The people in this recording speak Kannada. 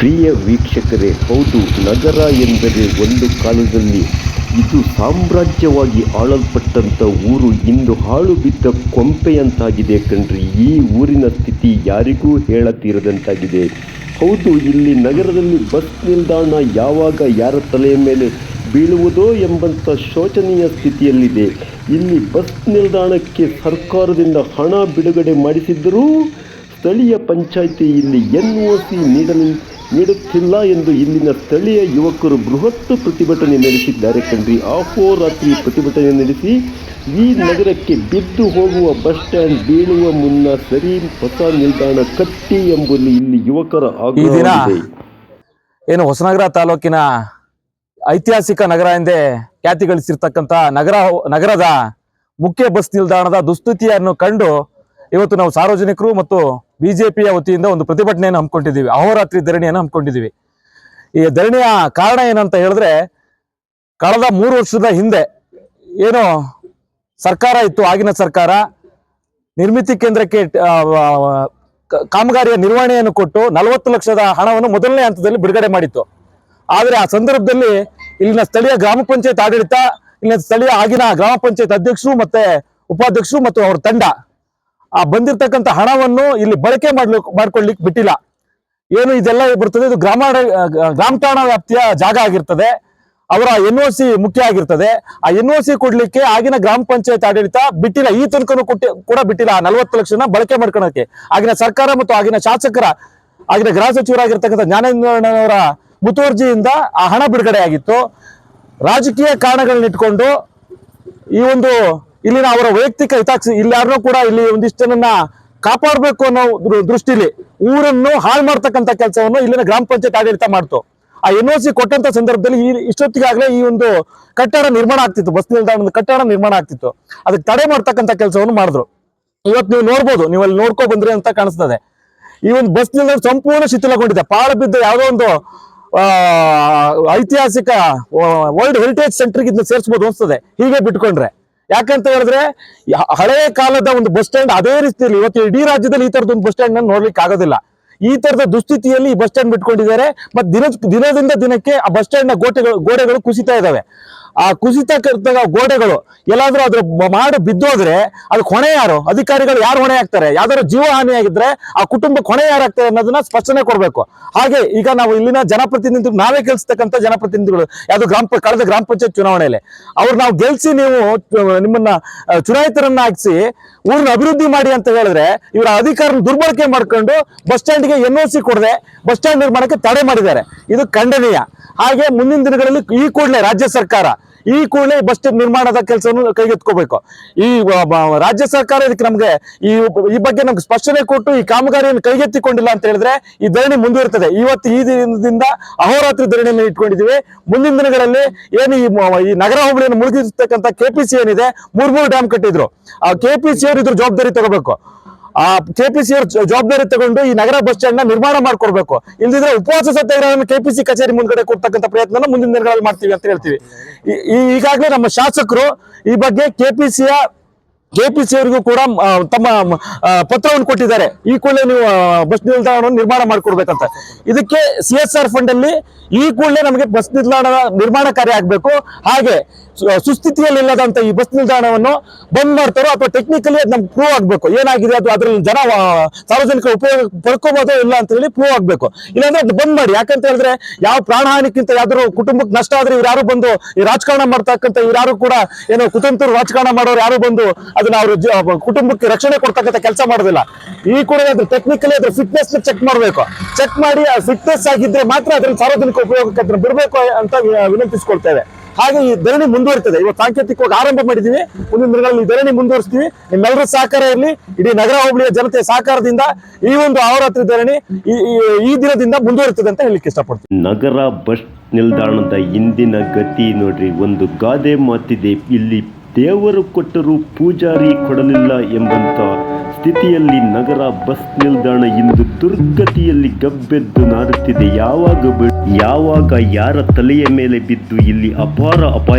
ಪ್ರಿಯ ವೀಕ್ಷಕರೇ, ಹೌದು, ನಗರ ಎಂದರೆ ಒಂದು ಕಾಲದಲ್ಲಿ ಇದು ಸಾಮ್ರಾಜ್ಯವಾಗಿ ಆಳಲ್ಪಟ್ಟಂಥ ಊರು, ಇಂದು ಹಾಳು ಬಿದ್ದ ಕೊಂಪೆಯಂತಾಗಿದೆ ಕಣ್ರಿ. ಈ ಊರಿನ ಸ್ಥಿತಿ ಯಾರಿಗೂ ಹೇಳತೀರದಂತಾಗಿದೆ. ಹೌದು, ಇಲ್ಲಿ ನಗರದಲ್ಲಿ ಬಸ್ ನಿಲ್ದಾಣ ಯಾವಾಗ ಯಾರ ತಲೆಯ ಮೇಲೆ ಬೀಳುವುದೋ ಎಂಬಂಥ ಶೋಚನೀಯ ಸ್ಥಿತಿಯಲ್ಲಿದೆ. ಇಲ್ಲಿ ಬಸ್ ನಿಲ್ದಾಣಕ್ಕೆ ಸರ್ಕಾರದಿಂದ ಹಣ ಬಿಡುಗಡೆ ಮಾಡಿಸಿದ್ದರೂ ಸ್ಥಳೀಯ ಪಂಚಾಯಿತಿ ಇಲ್ಲಿ ಎನ್ ಒ ಸಿ ನೀಡಲು ನೀಡುತ್ತಿಲ್ಲ ಎಂದು ಇಲ್ಲಿನ ಸ್ಥಳೀಯ ಯುವಕರು ಬೃಹತ್ ಪ್ರತಿಭಟನೆ ನಡೆಸಿದ್ದಾರೆ ಕಣ್ರಿ. ಅಹೋರಾತ್ರಿ ಪ್ರತಿಭಟನೆ ನಡೆಸಿ ಈ ನಗರಕ್ಕೆ ಬಿದ್ದು ಹೋಗುವ ಬಸ್ ಸ್ಟ್ಯಾಂಡ್ ಬೀಳುವ ಮುನ್ನ ಸರಿ ಹೊಸ ನಿಲ್ದಾಣ ಕಟ್ಟಿ ಎಂಬುದು ಇಲ್ಲಿ ಯುವಕರ ಆಗ್ರಹ ಏನು ಹೊಸನಗರ ತಾಲೂಕಿನ ಐತಿಹಾಸಿಕ ನಗರ ಎಂದೇ ಖ್ಯಾತಿ ಗಳಿಸಿರ್ತಕ್ಕಂಥ ನಗರ ನಗರದ ಮುಖ್ಯ ಬಸ್ ನಿಲ್ದಾಣದ ದುಸ್ಥಿತಿಯನ್ನು ಕಂಡು ಇವತ್ತು ನಾವು ಸಾರ್ವಜನಿಕರು ಮತ್ತು ಬಿಜೆಪಿಯ ವತಿಯಿಂದ ಒಂದು ಪ್ರತಿಭಟನೆಯನ್ನು ಹಮ್ಮಿಕೊಂಡಿದ್ದೀವಿ. ಅಹೋರಾತ್ರಿ ಧರಣಿಯನ್ನು ಹಮ್ಮಿಕೊಂಡಿದ್ದೀವಿ. ಈ ಧರಣಿಯ ಕಾರಣ ಏನಂತ ಹೇಳಿದ್ರೆ, ಕಳೆದ ಮೂರು ವರ್ಷದ ಹಿಂದೆ ಏನು ಸರ್ಕಾರ ಇತ್ತು, ಆಗಿನ ಸರ್ಕಾರ. ನಿರ್ಮಿತಿ ಕೇಂದ್ರಕ್ಕೆ ಕಾಮಗಾರಿಯ ನಿರ್ವಹಣೆಯನ್ನು ಕೊಟ್ಟು ನಲವತ್ತು ಲಕ್ಷದ ಹಣವನ್ನು ಮೊದಲನೇ ಹಂತದಲ್ಲಿ ಬಿಡುಗಡೆ ಮಾಡಿತ್ತು. ಆದರೆ ಆ ಸಂದರ್ಭದಲ್ಲಿ ಇಲ್ಲಿನ ಸ್ಥಳೀಯ ಗ್ರಾಮ ಪಂಚಾಯತ್ ಆಡಳಿತ, ಇಲ್ಲಿನ ಸ್ಥಳೀಯ ಆಗಿನ ಗ್ರಾಮ ಪಂಚಾಯತ್ ಅಧ್ಯಕ್ಷರು ಮತ್ತೆ ಉಪಾಧ್ಯಕ್ಷರು ಮತ್ತು ಅವರ ತಂಡ ಆ ಬಂದಿರತಕ್ಕಂತ ಹಣವನ್ನು ಇಲ್ಲಿ ಬಳಕೆ ಮಾಡ್ಲಿಕ್ಕೆ ಮಾಡ್ಕೊಳ್ಲಿಕ್ಕೆ ಬಿಟ್ಟಿಲ್ಲ. ಏನು ಇದೆಲ್ಲ ಬರ್ತದೆ? ಇದು ಗ್ರಾಮ ಗ್ರಾಮ ಠಾಣಾ ವ್ಯಾಪ್ತಿಯ ಜಾಗ ಆಗಿರ್ತದೆ. ಅವರ ಎನ್ ಒ ಸಿ ಮುಖ್ಯ ಆಗಿರ್ತದೆ. ಆ ಎನ್ ಒ ಸಿ ಕೊಡ್ಲಿಕ್ಕೆ ಆಗಿನ ಗ್ರಾಮ ಪಂಚಾಯತ್ ಆಡಳಿತ ಬಿಟ್ಟಿಲ್ಲ. ಈ ತನಕನೂ ಕೊಟ್ಟಿ, ಕೂಡ ಬಿಟ್ಟಿಲ್ಲ. ನಲವತ್ತು ಲಕ್ಷನ ಬಳಕೆ ಮಾಡ್ಕೊಳಕ್ಕೆ. ಆಗಿನ ಸರ್ಕಾರ ಮತ್ತು ಆಗಿನ ಶಾಸಕರ, ಆಗಿನ ಗೃಹ ಸಚಿವರಾಗಿರ್ತಕ್ಕಂಥ ಜ್ಞಾನೇಂದ್ರನವರ ಮುತುವರ್ಜಿಯಿಂದ ಆ ಹಣ ಬಿಡುಗಡೆ ಆಗಿತ್ತು ರಾಜಕೀಯ ಕಾರಣಗಳನ್ನಿಟ್ಕೊಂಡು ಈ ಒಂದು ಇಲ್ಲಿನ ಅವರ ವೈಯಕ್ತಿಕ ಹಿತಾಕ್ಷಿ ಇಲ್ಲಿ ಯಾರನ್ನೂ ಕೂಡ ಇಲ್ಲಿ ಒಂದಿಷ್ಟು ಜನನ್ನ ಕಾಪಾಡಬೇಕು ಅನ್ನೋ ದೃಷ್ಟಿಲಿ ಊರನ್ನು ಹಾಳು ಮಾಡ್ತಕ್ಕಂಥ ಕೆಲಸವನ್ನು ಇಲ್ಲಿನ ಗ್ರಾಮ ಪಂಚಾಯತ್ ಆಡಳಿತ ಮಾಡ್ತು. ಆ ಎನ್ ಒ ಸಿ ಕೊಟ್ಟಂತ ಸಂದರ್ಭದಲ್ಲಿ ಈ ಇಷ್ಟೊತ್ತಿಗಾಗಲೇ ಈ ಒಂದು ಕಟ್ಟಡ ನಿರ್ಮಾಣ ಆಗ್ತಿತ್ತು, ಬಸ್ ನಿಲ್ದಾಣದ ಕಟ್ಟಡ ನಿರ್ಮಾಣ ಆಗ್ತಿತ್ತು. ಅದಕ್ಕೆ ತಡೆ ಮಾಡ್ತಕ್ಕಂಥ ಕೆಲಸವನ್ನು ಮಾಡಿದ್ರು. ಇವತ್ತು ನೀವು ನೋಡ್ಬೋದು, ನೀವು ಅಲ್ಲಿ ನೋಡ್ಕೊ ಬಂದ್ರಿ ಅಂತ ಕಾಣಿಸ್ತದೆ. ಈ ಒಂದು ಬಸ್ ನಿಲ್ದಾಣ ಸಂಪೂರ್ಣ ಶಿಥಿಲಗೊಂಡಿದೆ. ಪಾಳು ಬಿದ್ದ ಯಾವುದೋ ಒಂದು ಐತಿಹಾಸಿಕ ವರ್ಲ್ಡ್ ಹೆರಿಟೇಜ್ ಸೆಂಟರ್ಗೆ ಇದನ್ನ ಸೇರಿಸ್ಬೋದು ಅನಿಸ್ತದೆ. ಹೀಗೆ ಬಿಟ್ಕೊಂಡ್ರೆ. ಯಾಕಂತ ಹೇಳಿದ್ರೆ ಹಳೆಯ ಕಾಲದ ಒಂದು ಬಸ್ ಸ್ಟ್ಯಾಂಡ್ ಅದೇ ರೀತಿಯಲ್ಲಿ ಇವತ್ತು ಇಡೀ ರಾಜ್ಯದಲ್ಲಿ ಈ ತರದ ಒಂದು ಬಸ್ ಸ್ಟ್ಯಾಂಡ್ ನೋಡ್ಲಿಕ್ಕೆ ಆಗೋದಿಲ್ಲ. ಈ ತರದ ದುಸ್ಥಿತಿಯಲ್ಲಿ ಈ ಬಸ್ ಸ್ಟ್ಯಾಂಡ್ ಬಿಟ್ಕೊಂಡಿದ್ದಾರೆ ಮತ್ತೆ ದಿನ ದಿನದಿಂದ ದಿನಕ್ಕೆ ಆ ಬಸ್ ಸ್ಟ್ಯಾಂಡ್ನ ಗೋಡೆಗಳು ಗೋಡೆಗಳು ಕುಸಿತಾ ಇದಾವೆ. ಆ ಕುಸಿತ ಗೋಡೆಗಳು ಎಲ್ಲಾದ್ರೂ ಅದ್ರ ಮಾಡು ಬಿದ್ದೋದ್ರೆ ಅದಕ್ಕೆ ಹೊಣೆ ಯಾರು? ಅಧಿಕಾರಿಗಳು ಯಾರು ಹೊಣೆ ಆಗ್ತಾರೆ ಯಾವ್ದಾದ್ರು ಜೀವ ಹಾನಿ ಆಗಿದ್ರೆ ಆ ಕುಟುಂಬಕ್ಕೆ ಹೊಣೆ ಯಾರಾಗ್ತಾರೆ ಅನ್ನೋದನ್ನ ಸ್ಪಷ್ಟನೆ ಕೊಡಬೇಕು. ಹಾಗೆ ಈಗ ನಾವು ಇಲ್ಲಿನ ಜನಪ್ರತಿನಿಧಿಗಳು, ನಾವೇ ಗೆಲ್ಸ್ತಕ್ಕಂಥ ಜನಪ್ರತಿನಿಧಿಗಳು, ಯಾವ್ದು ಗ್ರಾಮ ಕಳೆದ ಗ್ರಾಮ ಪಂಚಾಯತ್ ಚುನಾವಣೆಯಲ್ಲಿ ಅವ್ರು ನಾವು ಗೆಲ್ಸಿ ನೀವು ನಿಮ್ಮನ್ನ ಚುನಾಯಿತರನ್ನ ಹಾಕ್ಸಿ, ಊರನ್ನ ಅಭಿವೃದ್ಧಿ ಮಾಡಿ ಅಂತ ಹೇಳಿದ್ರೆ ಇವರ ಅಧಿಕಾರ ದುರ್ಬಳಕೆ ಮಾಡ್ಕೊಂಡು ಬಸ್ ಸ್ಟ್ಯಾಂಡ್ಗೆ ಎನ್ ಒ ಸಿ ಕೊಡದೆ ಬಸ್ ಸ್ಟ್ಯಾಂಡ್ ನಿರ್ಮಾಣಕ್ಕೆ ತಡೆ ಮಾಡಿದ್ದಾರೆ. ಇದು ಖಂಡನೀಯ. ಹಾಗೆ ಮುಂದಿನ ದಿನಗಳಲ್ಲಿ ಈ ಕೂಡಲೇ ರಾಜ್ಯ ಸರ್ಕಾರ ಈ ಕೂಡಲೇ ಬಸ್ ನಿರ್ಮಾಣದ ಕೆಲಸವನ್ನು ಕೈಗೆತ್ಕೋಬೇಕು ಈ ರಾಜ್ಯ ಸರ್ಕಾರ ಇದಕ್ಕೆ ನಮ್ಗೆ ಈ ಈ ಬಗ್ಗೆ ನಮ್ಗೆ ಸ್ಪಷ್ಟನೆ ಕೊಟ್ಟು ಈ ಕಾಮಗಾರಿಯನ್ನು ಕೈಗೆತ್ತಿಕೊಂಡಿಲ್ಲ ಅಂತ ಹೇಳಿದ್ರೆ ಈ ಧರಣಿ ಮುಂದುವರಿತದೆ. ಇವತ್ತು ಈ ದಿನದಿಂದ ಅಹೋರಾತ್ರಿ ಧರಣಿಯನ್ನು ಇಟ್ಕೊಂಡಿದ್ದೀವಿ. ಮುಂದಿನ ದಿನಗಳಲ್ಲಿ ಏನು ಈ ಈ ನಗರ ಹೋಬಳಿಯನ್ನು ಮುಳುಗಿರ್ತಕ್ಕಂಥ ಕೆಪಿಸಿ ಏನಿದೆ, ಮೂರ್ ಮೂರು ಡ್ಯಾಮ್ ಕಟ್ಟಿದ್ರು. ಆ ಕೆಪಿಸಿ ಅವರು ಇದ್ರ ಜವಾಬ್ದಾರಿ ತಗೋಬೇಕು. ಆ ಕೆಪಿಸಿ ಪಿ ಸಿ ಜವಾಬ್ದಾರಿ ತಗೊಂಡು ಈ ನಗರ ಬಸ್ ಸ್ಟ್ಯಾಂಡ್ನ ನಿರ್ಮಾಣ ಮಾಡ್ಕೊಡ್ಬೇಕು. ಇಲ್ದಿದ್ರೆ ಉಪವಾಸ ಸತ್ಯಾಗ್ರಹವನ್ನು ಕೆಪಿಸಿ ಕಚೇರಿ ಮುಂದ್ಗಡೆ ಕೊಡ್ತಕ್ಕಂಥ ಪ್ರಯತ್ನ ಮುಂದಿನ ದಿನಗಳಲ್ಲಿ ಮಾಡ್ತೀವಿ ಅಂತ ಹೇಳ್ತೀವಿ. ಈಗಾಗಲೇ ನಮ್ಮ ಶಾಸಕರು ಈ ಬಗ್ಗೆ ಕೆಪಿಸಿಯ ಕೆಪಿಸಿ ಅವರಿಗೂ ಕೂಡ ತಮ್ಮ ಪತ್ರವನ್ನು ಕೊಟ್ಟಿದ್ದಾರೆ. ಈ ಕೂಡಲೇ ನೀವು ಬಸ್ ನಿಲ್ದಾಣವನ್ನು ನಿರ್ಮಾಣ ಮಾಡಿಕೊಡ್ಬೇಕಂತ. ಇದಕ್ಕೆ ಸಿ ಎಸ್ ಆರ್ ಫಂಡ್ ಅಲ್ಲಿ ಈ ಕೂಡಲೇ ನಮಗೆ ಬಸ್ ನಿಲ್ದಾಣ ನಿರ್ಮಾಣ ಕಾರ್ಯ ಆಗಬೇಕು. ಹಾಗೆ ಸುಸ್ಥಿತಿಯಲ್ಲಿ ಇಲ್ಲದಂತ ಈ ಬಸ್ ನಿಲ್ದಾಣವನ್ನು ಬಂದ್ ಮಾಡ್ತಾರೋ ಅಥವಾ ಟೆಕ್ನಿಕಲಿ ಅದು ನಮ್ಗೆ ಪ್ರೂವ್ ಆಗಬೇಕು. ಏನಾಗಿದೆ ಅದು, ಅದರಲ್ಲಿ ಜನ ಸಾರ್ವಜನಿಕ ಉಪಯೋಗ ಪಡ್ಕೋಬೋದೋ ಇಲ್ಲ ಅಂತ ಹೇಳಿ ಪ್ರೂವ್ ಆಗಬೇಕು. ಇಲ್ಲಾಂದ್ರೆ ಅದು ಬಂದ್ ಮಾಡಿ. ಯಾಕಂತ ಹೇಳಿದ್ರೆ, ಯಾವ ಪ್ರಾಣಹಾನಿಕ್ಕಿಂತ ಯಾವ್ದಾರು ಕುಟುಂಬಕ್ಕೆ ನಷ್ಟ ಆದ್ರೆ ಇವ್ರು ಯಾರು ಬಂದು ಈ ರಾಜಕಾರಣ ಮಾಡ್ತಕ್ಕಂಥ ಇವ್ರು ಯಾರು ಕೂಡ, ಏನೋ ಕುತಂತ್ರ ರಾಜಕಾರಣ ಮಾಡೋರು ಯಾರು ಬಂದು ಅದನ್ನ ಅವ್ರ ಕುಟುಂಬಕ್ಕೆ ರಕ್ಷಣೆ ಕೊಡ್ತಕ್ಕಂಥ ಕೆಲಸ ಮಾಡೋದಿಲ್ಲ. ಈ ಕೂಡ ಅದ್ರ ಟೆಕ್ನಿಕಲಿ ಅದ್ರ ಫಿಟ್ನೆಸ್ ಚೆಕ್ ಮಾಡಬೇಕು. ಚೆಕ್ ಮಾಡಿ ಆ ಫಿಟ್ನೆಸ್ ಆಗಿದ್ರೆ ಮಾತ್ರ ಅದ್ರ ಸಾರ್ವಜನಿಕ ಉಪಯೋಗಕ್ಕೆ ಅದನ್ನ ಬಿಡಬೇಕು ಅಂತ ವಿನಂತಿಸಿಕೊಳ್ತೇವೆ. ಹಾಗೆ ಈ ಧರಣಿ ಮುಂದುವರಿತದೆ. ಇವತ್ತು ಸಾಂಕೇತಿಕವಾಗಿ ಆರಂಭ ಮಾಡಿದೀವಿ. ಮುಂದಿನ ದಿನಗಳಲ್ಲಿ ಈ ಧರಣಿ ಮುಂದುವರಿಸ್ತೀವಿ. ನಿಮ್ಮೆಲ್ಲರ ಸಹಕಾರ ಇರಲಿ. ಇಡೀ ನಗರ ಹೋಬಳಿಯ ಜನತೆ ಸಹಕಾರದಿಂದ ಈ ಒಂದು ಅವರಾತ್ರಿ ಧರಣಿ ಈ- ದಿನದಿಂದ ಮುಂದುವರಿತದೆ ಅಂತ ಹೇಳಲಿಕ್ಕೆ ಇಷ್ಟಪಡ್ತೀನಿ. ನಗರ ಬಸ್ ನಿಲ್ದಾಣದ ಇಂದಿನ ಗತಿ ನೋಡ್ರಿ. ಒಂದು ಗಾದೆ ಮಾತಿದೆ. ಇಲ್ಲಿ ದೇವರು ಕೊಟ್ಟರೂ ಪೂಜಾರಿ ಕೊಡಲಿಲ್ಲ ಎಂಬಂತ ಸ್ಥಿತಿಯಲ್ಲಿ ನಗರ ಬಸ್ ನಿಲ್ದಾಣ ಇಂದು ದುರ್ಗತಿಯಲ್ಲಿ ಗಬ್ಬೆದ್ದು ನಾರುತ್ತಿದೆ. ಯಾವಾಗ ಯಾವಾಗ ಯಾರ ತಲೆಯ ಮೇಲೆ ಬಿದ್ದು ಇಲ್ಲಿ ಅಪಾರ ಅಪಾಯ